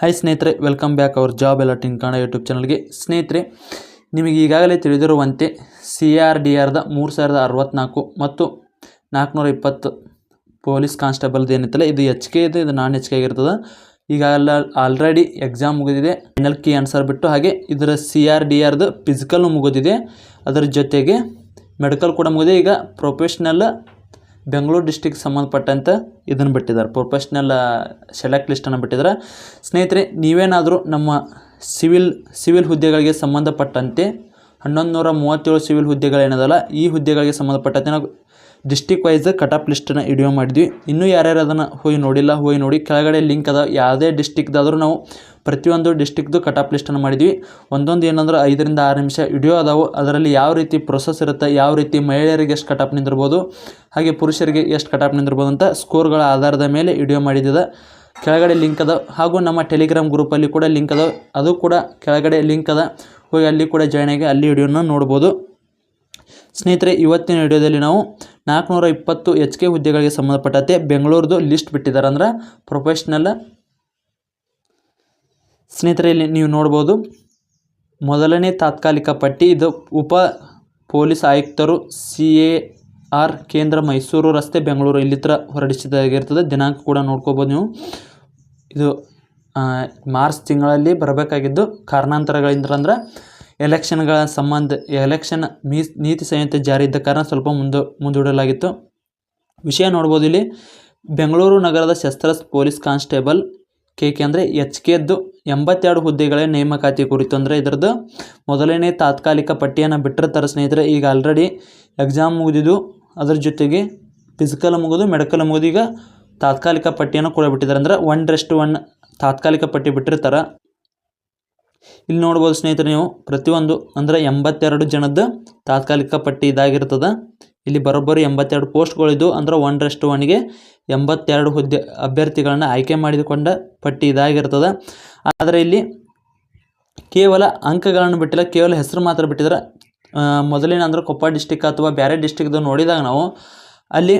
Hi ಸ್ನೇಹಿತರೆ welcome back our job alerting Kannada YouTube ಚಾನಲ್ಗೆ ಸ್ನೇಹಿತರೆ, ನಿಮಗೆ ಈಗಾಗಲೇ ತಿಳಿದಿರುವಂತೆ ಸಿ ಆರ್ ಡಿ ಆರ್ದ ಮೂರು ಸಾವಿರದ ಅರವತ್ತ್ನಾಲ್ಕು ಮತ್ತು ನಾಲ್ಕುನೂರ ಇಪ್ಪತ್ತು ಪೊಲೀಸ್ ಕಾನ್ಸ್ಟೇಬಲ್ದು ಏನಿತ್ತಲ್ಲ, ಇದು ಎಚ್ ಕೆ ಇದೆ, ಇದು ನಾನ್ ಎಚ್ ಕೆ ಆಗಿರ್ತದೆ. ಈಗ ಅಲ್ಲ ಆಲ್ರೆಡಿ ಎಕ್ಸಾಮ್ ಮುಗಿದಿದೆ ಫೈನಲ್ ಕೀ ಆನ್ಸರ್ ಬಿಟ್ಟು ಹಾಗೆ ಇದರ ಸಿ ಆರ್ ಡಿ ಆರ್ದು ಫಿಸಿಕಲ್ಲು ಮುಗಿದಿದೆ. ಅದರ ಜೊತೆಗೆ ಮೆಡಿಕಲ್ ಕೂಡ ಮುಗಿದೆ ಈಗ ಪ್ರೊಫೆಷ್ನಲ್ ಬೆಂಗಳೂರು ಡಿಸ್ಟಿಕ್ ಸಂಬಂಧಪಟ್ಟಂತೆ ಇದನ್ನು ಬಿಟ್ಟಿದ್ದಾರೆ. ಪ್ರೊಫೆಷ್ನಲ್ ಸೆಲೆಕ್ಟ್ ಲಿಸ್ಟನ್ನು ಬಿಟ್ಟಿದ್ದಾರೆ. ಸ್ನೇಹಿತರೆ, ನೀವೇನಾದರೂ ನಮ್ಮ ಸಿವಿಲ್ ಸಿವಿಲ್ ಹುದ್ದೆಗಳಿಗೆ ಸಂಬಂಧಪಟ್ಟಂತೆ ಹನ್ನೊಂದು ನೂರ ಮೂವತ್ತೇಳು ಸಿವಿಲ್ ಹುದ್ದೆಗಳೇನದಲ್ಲ ಈ ಹುದ್ದೆಗಳಿಗೆ ಸಂಬಂಧಪಟ್ಟಂತೆ ನಾವು ಡಿಸ್ಟಿಕ್ ವೈಸ್ ಕಟ್ ಆಫ್ ಲಿಸ್ಟನ್ನು ವಿಡಿಯೋ ಮಾಡಿದ್ವಿ. ಇನ್ನೂ ಯಾರ್ಯಾರು ಅದನ್ನು ಹೋಗಿ ನೋಡಿಲ್ಲ, ಹೋಗಿ ನೋಡಿ, ಕೆಳಗಡೆ ಲಿಂಕ್ ಅದ. ಯಾವುದೇ ಡಿಸ್ಟಿಕ್ದಾದರೂ ನಾವು ಪ್ರತಿಯೊಂದು ಡಿಸ್ಟಿಕ್ದು ಕಟ್ ಆಫ್ ಲಿಸ್ಟನ್ನು ಮಾಡಿದ್ವಿ. ಒಂದೊಂದು ಏನಂದ್ರೆ ಐದರಿಂದ ಆರು ನಿಮಿಷ ವಿಡಿಯೋ ಅದಾವು. ಅದರಲ್ಲಿ ಯಾವ ರೀತಿ ಪ್ರೊಸೆಸ್ ಇರುತ್ತೆ, ಯಾವ ರೀತಿ ಮಹಿಳೆಯರಿಗೆ ಎಷ್ಟು ಕಟ್ ಆಫ್ ನಿಂದಿರ್ಬೋದು, ಹಾಗೆ ಪುರುಷರಿಗೆ ಎಷ್ಟು ಕಟ್ ಆಫ್ ನಿಂದಿರ್ಬೋದು ಅಂತ ಸ್ಕೋರ್ಗಳ ಆಧಾರದ ಮೇಲೆ ವಿಡಿಯೋ ಮಾಡಿದ್ದಿದೆ. ಕೆಳಗಡೆ ಲಿಂಕ್ ಅದ ಹಾಗೂ ನಮ್ಮ ಟೆಲಿಗ್ರಾಮ್ ಗ್ರೂಪಲ್ಲಿ ಕೂಡ ಲಿಂಕ್ ಅದ ಅದು ಕೂಡ ಕೆಳಗಡೆ ಲಿಂಕ್ ಅದ. ಹೋಗಿ ಅಲ್ಲಿ ಕೂಡ ಜಾಯ್ನ್ ಆಗಿ ಅಲ್ಲಿ ವಿಡಿಯೋನ ನೋಡ್ಬೋದು. ಸ್ನೇಹಿತರೆ, ಇವತ್ತಿನ ವಿಡಿಯೋದಲ್ಲಿ ನಾವು ನಾಲ್ಕುನೂರ ಇಪ್ಪತ್ತು ಎಚ್ ಕೆ ಹುದ್ದೆಗಳಿಗೆ ಸಂಬಂಧಪಟ್ಟಂತೆ ಬೆಂಗಳೂರದು ಲಿಸ್ಟ್ ಬಿಟ್ಟಿದ್ದಾರೆ. ಅಂದ್ರೆ ಪ್ರೊಫೆಷ್ನಲ್ ಸ್ನೇಹಿತರೆ ಇಲ್ಲಿ ನೀವು ನೋಡ್ಬೋದು, ಮೊದಲನೇ ತಾತ್ಕಾಲಿಕ ಪಟ್ಟಿ ಇದು ಉಪ ಪೊಲೀಸ್ ಆಯುಕ್ತರು ಸಿ ಎ ಆರ್ ಕೇಂದ್ರ ಮೈಸೂರು ರಸ್ತೆ ಬೆಂಗಳೂರು ಇಲ್ಲಿತ್ರ ಹೊರಡಿಸಿದಾಗಿರ್ತದೆ ದಿನಾಂಕ ಕೂಡ ನೋಡ್ಕೋಬೋದು ನೀವು. ಇದು ಮಾರ್ಚ್ ತಿಂಗಳಲ್ಲಿ ಬರಬೇಕಾಗಿದ್ದು ಕಾರಣಾಂತರಗಳಿಂದ ಅಂದ್ರೆ ಎಲೆಕ್ಷನ್ಗಳ ಸಂಬಂಧ, ಎಲೆಕ್ಷನ್ ಮೀ, ನೀತಿ ಸಂಹಿತೆ ಜಾರಿ ಇದ್ದ ಕಾರಣ ಸ್ವಲ್ಪ ಮುಂದೆ, ಮುಂದೂಡಲಾಗಿತ್ತು. ವಿಷಯ ನೋಡ್ಬೋದು ಇಲ್ಲಿ, ಬೆಂಗಳೂರು ನಗರದ ಶಸ್ತ್ರ ಪೊಲೀಸ್ ಕಾನ್ಸ್ಟೇಬಲ್ ಕೆ ಕೆ ಅಂದರೆ ಎಚ್ ಕೆದ್ದು ಎಂಬತ್ತೆರಡು ಹುದ್ದೆಗಳ ನೇಮಕಾತಿ ಕುರಿತು ಅಂದರೆ ಇದರದ್ದು ಮೊದಲನೇ ತಾತ್ಕಾಲಿಕ ಪಟ್ಟಿಯನ್ನು ಬಿಟ್ಟಿರ್ತಾರೆ ಸ್ನೇಹಿತರೆ, ಈಗ ಆಲ್ರೆಡಿ ಎಕ್ಸಾಮ್ ಮುಗಿದಿದ್ದು ಅದ್ರ ಜೊತೆಗೆ ಫಿಸಿಕಲ್ ಮುಗಿದು ಮೆಡಿಕಲ್ ಮುಗಿದು ಈಗ ತಾತ್ಕಾಲಿಕ ಪಟ್ಟಿಯನ್ನು ಕೂಡ ಬಿಟ್ಟಿದ್ದಾರೆ. ಅಂದ್ರೆ ಒನ್ ರೆಸ್ಟ್ ಒನ್ ತಾತ್ಕಾಲಿಕ ಪಟ್ಟಿ ಬಿಟ್ಟಿರ್ತಾರೆ. ಇಲ್ಲಿ ನೋಡ್ಬೋದು ಸ್ನೇಹಿತರೆ ನೀವು, ಪ್ರತಿಯೊಂದು ಅಂದರೆ ಎಂಬತ್ತೆರಡು ಜನದ ತಾತ್ಕಾಲಿಕ ಪಟ್ಟಿ ಇದಾಗಿರ್ತದೆ. ಇಲ್ಲಿ ಬರೋಬ್ಬರಿ ಎಂಬತ್ತೆರಡು ಪೋಸ್ಟ್ಗಳಿದ್ದು ಅಂದ್ರೆ ಒನ್ ರೆಸ್ಟ್ ಒನ್ಗೆ ಎಂಬತ್ತೆರಡು ಹುದ್ದೆ ಅಭ್ಯರ್ಥಿಗಳನ್ನು ಆಯ್ಕೆ ಮಾಡಿಕೊಂಡ ಪಟ್ಟಿ ಇದಾಗಿರ್ತದೆ. ಆದರೆ ಇಲ್ಲಿ ಕೇವಲ ಅಂಕಗಳನ್ನು ಬಿಟ್ಟಿಲ್ಲ, ಕೇವಲ ಹೆಸರು ಮಾತ್ರ ಬಿಟ್ಟಿದ್ರೆ ಮೊದಲಿನ ಅಂದ್ರೆ ಕೊಪ್ಪ ಡಿಸ್ಟಿಕ್ ಅಥವಾ ಬೇರೆ ಡಿಸ್ಟಿಕ್ದು ನೋಡಿದಾಗ ನಾವು ಅಲ್ಲಿ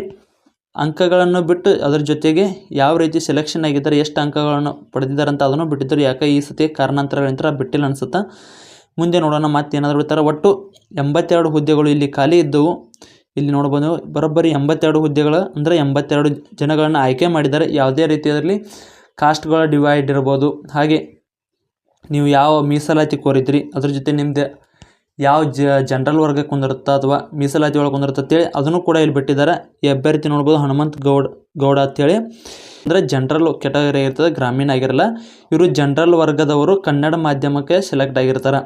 ಅಂಕಗಳನ್ನು ಬಿಟ್ಟು ಅದರ ಜೊತೆಗೆ ಯಾವ ರೀತಿ ಸೆಲೆಕ್ಷನ್ ಆಗಿದ್ದಾರೆ, ಎಷ್ಟು ಅಂಕಗಳನ್ನು ಪಡೆದಿದ್ದಾರೆ ಅಂತ ಅದನ್ನು ಬಿಟ್ಟಿದ್ದರು ಯಾಕೆ ಈ ಸತಿ ಕಾರಣಾಂತರಗಳಿಂದ ಬಿಟ್ಟಿಲ್ಲ ಅನ್ಸುತ್ತೆ? ಮುಂದೆ ನೋಡೋಣ ಮತ್ತೆ ಏನಾದರೂ ಬಿಡ್ತಾರೆ ಒಟ್ಟು ಎಂಬತ್ತೆರಡು ಹುದ್ದೆಗಳು ಇಲ್ಲಿ ಖಾಲಿ ಇದ್ದವು. ಇಲ್ಲಿ ನೋಡ್ಬೋದು ಬರೋಬ್ಬರಿ ಎಂಬತ್ತೆರಡು ಹುದ್ದೆಗಳು, ಅಂದರೆ ಎಂಬತ್ತೆರಡು ಜನಗಳನ್ನು ಆಯ್ಕೆ ಮಾಡಿದ್ದಾರೆ. ಯಾವುದೇ ರೀತಿಯಲ್ಲಿ ಕಾಸ್ಟ್ಗಳ ಡಿವೈಡ್ ಇರ್ಬೋದು. ಹಾಗೆ ನೀವು ಯಾವ ಮೀಸಲಾತಿ ಕೋರಿದ್ರಿ, ಅದ್ರ ಜೊತೆ ನಿಮ್ದು ಯಾವ ಜ, ಜನರಲ್ ವರ್ಗಕ್ಕೆ ಕುಂದಿರುತ್ತಾ ಅಥವಾ ಮೀಸಲಾತಿ ಒಳಗೆ ಕುಂದಿರುತ್ತೆ ಅಂತೇಳಿ ಅದನ್ನು ಕೂಡ ಇಲ್ಲಿ ಬಿಟ್ಟಿದ್ದಾರೆ. ಈ ಅಭ್ಯರ್ಥಿ ನೋಡ್ಬೋದು ಹನುಮಂತ್ ಗೌಡ್, ಗೌಡ ಅಂತೇಳಿ ಅಂದರೆ ಜನರಲ್ ಕೆಟಗರಿ ಇರ್ತದೆ ಗ್ರಾಮೀಣ ಆಗಿರಲ್ಲ, ಇವರು ಜನರಲ್ ವರ್ಗದವರು ಕನ್ನಡ ಮಾಧ್ಯಮಕ್ಕೆ ಸೆಲೆಕ್ಟ್ ಆಗಿರ್ತಾರೆ.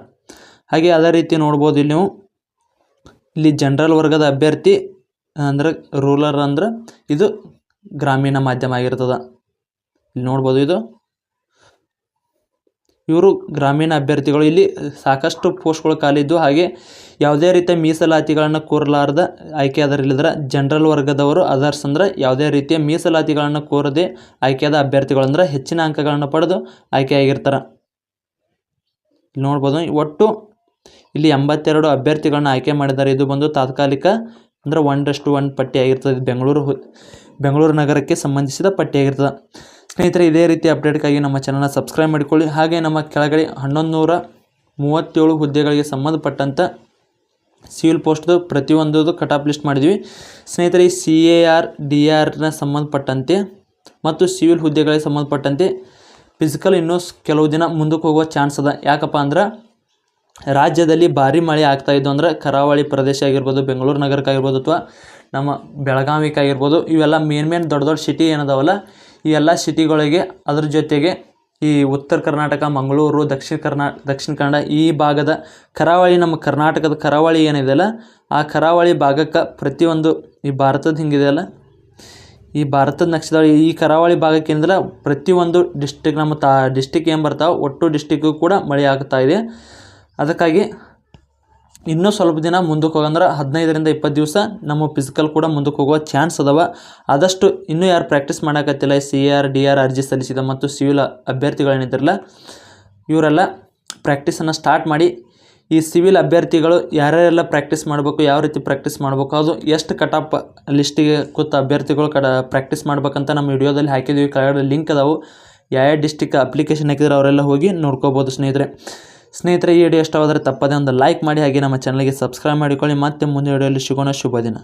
ಹಾಗೆ ಅದೇ ರೀತಿ ನೋಡ್ಬೋದು ಇಲ್ಲಿ ನೀವು ಇಲ್ಲಿ ಜನರಲ್ ವರ್ಗದ ಅಭ್ಯರ್ಥಿ, ಅಂದ್ರೆ ರೂರಲ್ ಅಂದ್ರೆ ಇದು ಗ್ರಾಮೀಣ ಮಾಧ್ಯಮ ಆಗಿರ್ತದೆ. ಇಲ್ಲಿ ನೋಡ್ಬೋದು ಇದು. ಇವರು ಗ್ರಾಮೀಣ ಅಭ್ಯರ್ಥಿಗಳು ಇಲ್ಲಿ ಸಾಕಷ್ಟು ಪೋಸ್ಟ್ಗಳು ಖಾಲಿದ್ದು ಹಾಗೆ ಯಾವುದೇ ರೀತಿಯ ಮೀಸಲಾತಿಗಳನ್ನು ಕೋರಲಾರ್ದ ಆಯ್ಕೆ ಅದರಲ್ಲಿದ್ರೆ ಜನರಲ್ ವರ್ಗದವರು ಅದರ್ಸ್ ಅಂದ್ರೆ ಯಾವುದೇ ರೀತಿಯ ಮೀಸಲಾತಿಗಳನ್ನು ಕೋರದೆ ಆಯ್ಕೆಯಾದ ಅಭ್ಯರ್ಥಿಗಳಂದ್ರೆ ಹೆಚ್ಚಿನ ಅಂಕಗಳನ್ನು ಪಡೆದು ಆಯ್ಕೆಯಾಗಿರ್ತಾರೆ. ನೋಡ್ಬೋದು ಒಟ್ಟು ಇಲ್ಲಿ ಎಂಬತ್ತೆರಡು ಅಭ್ಯರ್ಥಿಗಳನ್ನ ಆಯ್ಕೆ ಮಾಡಿದ್ದಾರೆ. ಇದು ಬಂದು ತಾತ್ಕಾಲಿಕ ಅಂದ್ರೆ ಒನ್ ಪಟ್ಟಿ ಇದು ಬೆಂಗಳೂರು ಬೆಂಗಳೂರು ನಗರಕ್ಕೆ ಸಂಬಂಧಿಸಿದ ಪಟ್ಟಿ ಆಗಿರ್ತದೆ. ಸ್ನೇಹಿತರೆ, ಇದೇ ರೀತಿ ಅಪ್ಡೇಟ್ಗಾಗಿ ನಮ್ಮ ಚಾನಲ್ನ ಸಬ್ಸ್ಕ್ರೈಬ್ ಮಾಡಿಕೊಳ್ಳಿ. ಹಾಗೆ ನಮ್ಮ ಕೆಳಗಡೆ ಹನ್ನೊಂದು ನೂರ ಮೂವತ್ತೇಳು ಹುದ್ದೆಗಳಿಗೆ ಸಂಬಂಧಪಟ್ಟಂಥ ಸಿವಿಲ್ ಪೋಸ್ಟ್ದು ಪ್ರತಿಯೊಂದು ಕಟಾಪ್ ಲಿಸ್ಟ್ ಮಾಡಿದ್ವಿ. ಸ್ನೇಹಿತರೆ, ಈ ಸಿ ಎ ಆರ್ ಡಿ ಆರ್ನ ಸಂಬಂಧಪಟ್ಟಂತೆ ಮತ್ತು ಸಿವಿಲ್ ಹುದ್ದೆಗಳಿಗೆ ಸಂಬಂಧಪಟ್ಟಂತೆ ಫಿಸಿಕಲ್ ಇನ್ನೂ ಕೆಲವು ದಿನ ಮುಂದಕ್ಕೆ ಹೋಗುವ ಚಾನ್ಸ್ ಅದ. ಯಾಕಪ್ಪ ಅಂದ್ರೆ ರಾಜ್ಯದಲ್ಲಿ ಭಾರಿ ಮಳೆ ಆಗ್ತಾ ಇದ್ದು ಅಂದ್ರೆ ಕರಾವಳಿ ಪ್ರದೇಶ ಆಗಿರ್ಬೋದು, ಬೆಂಗಳೂರು ನಗರಕ್ಕಾಗಿರ್ಬೋದು ಅಥವಾ ನಮ್ಮ ಬೆಳಗಾವಿಗಾಗಿರ್ಬೋದು, ಇವೆಲ್ಲ ಮೇನ್ ಮೇನ್ ದೊಡ್ಡ ದೊಡ್ಡ ಸಿಟಿ ಏನದಾವಲ್ಲ, ಈ ಎಲ್ಲ ಸಿಟಿಗಳಿಗೆ ಅದ್ರ ಜೊತೆಗೆ ಈ ಉತ್ತರ ಕರ್ನಾಟಕ, ಮಂಗಳೂರು, ದಕ್ಷಿಣ ಕರ್ನಾ, ದಕ್ಷಿಣ ಕನ್ನಡ ಈ ಭಾಗದ ಕರಾವಳಿ, ನಮ್ಮ ಕರ್ನಾಟಕದ ಕರಾವಳಿ ಏನಿದೆಯಲ್ಲ ಆ ಕರಾವಳಿ ಭಾಗಕ್ಕೆ ಪ್ರತಿಯೊಂದು ಈ ಭಾರತದ ಹಿಂಗಿದೆಯಲ್ಲ ಈ ಭಾರತದ ನಕ್ಷತ್ರ, ಈ ಕರಾವಳಿ ಭಾಗಕ್ಕೆ ಏನಂದ್ರೆ ಪ್ರತಿಯೊಂದು ಡಿಸ್ಟಿಕ್ ನಮ್ಮ ತಾ ಡಿಸ್ಟಿಕ್ ಏನು ಬರ್ತಾವೆ, ಒಟ್ಟು ಡಿಸ್ಟಿಕ್ಕು ಕೂಡ ಮಳೆ ಆಗ್ತಾ ಇದೆ. ಅದಕ್ಕಾಗಿ ಇನ್ನೂ ಸ್ವಲ್ಪ ದಿನ ಮುಂದಕ್ಕೆ ಹೋಗಂದ್ರೆ ಹದಿನೈದರಿಂದ ಇಪ್ಪತ್ತು ದಿವಸ ನಮ್ಮ ಫಿಸಿಕಲ್ ಕೂಡ ಮುಂದಕ್ಕೆ ಹೋಗುವ ಚಾನ್ಸ್ ಅದಾವ. ಆದಷ್ಟು ಇನ್ನೂ ಯಾರು ಪ್ರಾಕ್ಟೀಸ್ ಮಾಡೋಕತ್ತಿಲ್ಲ ಸಿ ಆರ್ ಡಿ ಆರ್ ಅರ್ಜಿ ಸಲ್ಲಿಸಿದ ಮತ್ತು ಸಿವಿಲ್ ಅಭ್ಯರ್ಥಿಗಳೇನಿದ್ರಲ್ಲ, ಇವರೆಲ್ಲ ಪ್ರಾಕ್ಟೀಸನ್ನು ಸ್ಟಾರ್ಟ್ ಮಾಡಿ, ಈ ಸಿವಿಲ್ ಅಭ್ಯರ್ಥಿಗಳು ಯಾರ್ಯಾರೆಲ್ಲ ಪ್ರಾಕ್ಟೀಸ್ ಮಾಡಬೇಕು, ಯಾವ ರೀತಿ ಪ್ರಾಕ್ಟೀಸ್ ಮಾಡಬೇಕು, ಅದು ಎಷ್ಟು ಕಟಾಪ್ ಲಿಸ್ಟಿಗೆ ಕೂತ ಅಭ್ಯರ್ಥಿಗಳು ಕಡ ಪ್ರಾಕ್ಟೀಸ್ ಮಾಡ್ಬೇಕಂತ ನಮ್ಮ ವಿಡಿಯೋದಲ್ಲಿ ಹಾಕಿದ್ದೀವಿ ಕೆಳಗಡೆ ಲಿಂಕ್ ಅದಾವು. ಯಾವ ಡಿಸ್ಟಿಕ್ ಅಪ್ಲಿಕೇಶನ್ ಹಾಕಿದ್ರೆ ಅವರೆಲ್ಲ ಹೋಗಿ ನೋಡ್ಕೋಬೋದು ಸ್ನೇಹಿತರೆ. ಸ್ನೇಹಿತರೆ, ಈ ವಿಡಿಯೋ ಇಷ್ಟವಾದರೆ ತಪ್ಪದೇ ಒಂದು ಲೈಕ್ ಮಾಡಿ, ಹಾಗೆ ನಮ್ಮ ಚಾನಲ್ಗೆ ಸಬ್ಸ್ಕ್ರೈಬ್ ಮಾಡಿಕೊಳ್ಳಿ. ಮತ್ತೆ ಮುಂದಿನ ವಿಡಿಯೋಲಿ ಸಿಗೋಣ. ಶುಭ ದಿನ.